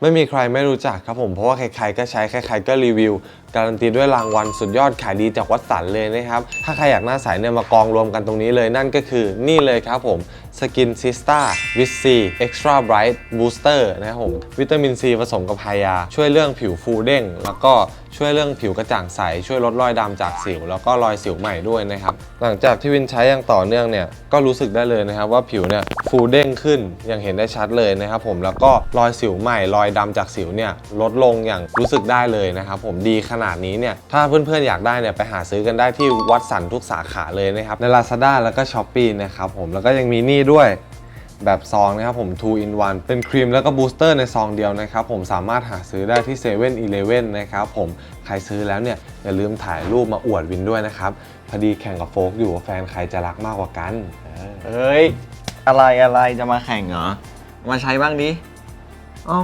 ไม่มีใครไม่รู้จักครับผมเพราะว่าใครๆก็ใช้ใครๆก็รีวิว การันตีด้วยรางวัลสุดยอดขายดีจากวัดสันเลยนะครับ ถ้าใครอยากหน้าใสเนี่ยมากองรวมกันตรงนี้เลยนั่นก็คือนี่เลยครับผม สกินซิสตาวิตซีเอ็กซ์ตร้าไบรท์บูสเตอร์นะครับผมวิตามินซีผสมกับไฮยา ช่วยเรื่องผิวฟูเด้ง แล้วก็ช่วยเรื่องผิวกระจ่างใส ช่วยลดรอยดำจากสิว แล้วก็รอยสิวใหม่ด้วยนะครับ หลังจากที่วินใช้อย่างต่อเนื่องเนี่ยก็รู้สึกได้เลยนะครับว่าผิวเนี่ยฟูเด้งขึ้นอย่างเห็นได้ชัดเลยนะครับผมแล้วก็รอยสิวใหม่ รอยดำจากสิวเนี่ยลดลงอย่างรู้สึกได้เลยนะครับผมดีขนาดนี้เนี่ยถ้าเพื่อนๆอยากได้เนี่ยไปหาซื้อกันได้ที่วัดสันทุกสาขาเลยนะครับใน Lazada แล้วก็ s h อ p e e นะครับผมแล้วก็ยังมีนี่ด้วยแบบซองนะครับผม 2 in 1 เป็นครีมแล้วก็บูสเตอร์ในซองเดียวนะครับผมสามารถหาซื้อได้ที่7 e เ e ่ e อนะครับผมใครซื้อแล้วเนี่ย อย่าลืมถ่ายรูปมาอวดวินด้วยนะครับ พอดีแข่งกับโฟกอยู่ว่าแฟนใครจะรักมากกว่ากัน เอ้ย อะไรอะไรจะมาแข่งเหรอ มาใช้บ้างดิ เอ้า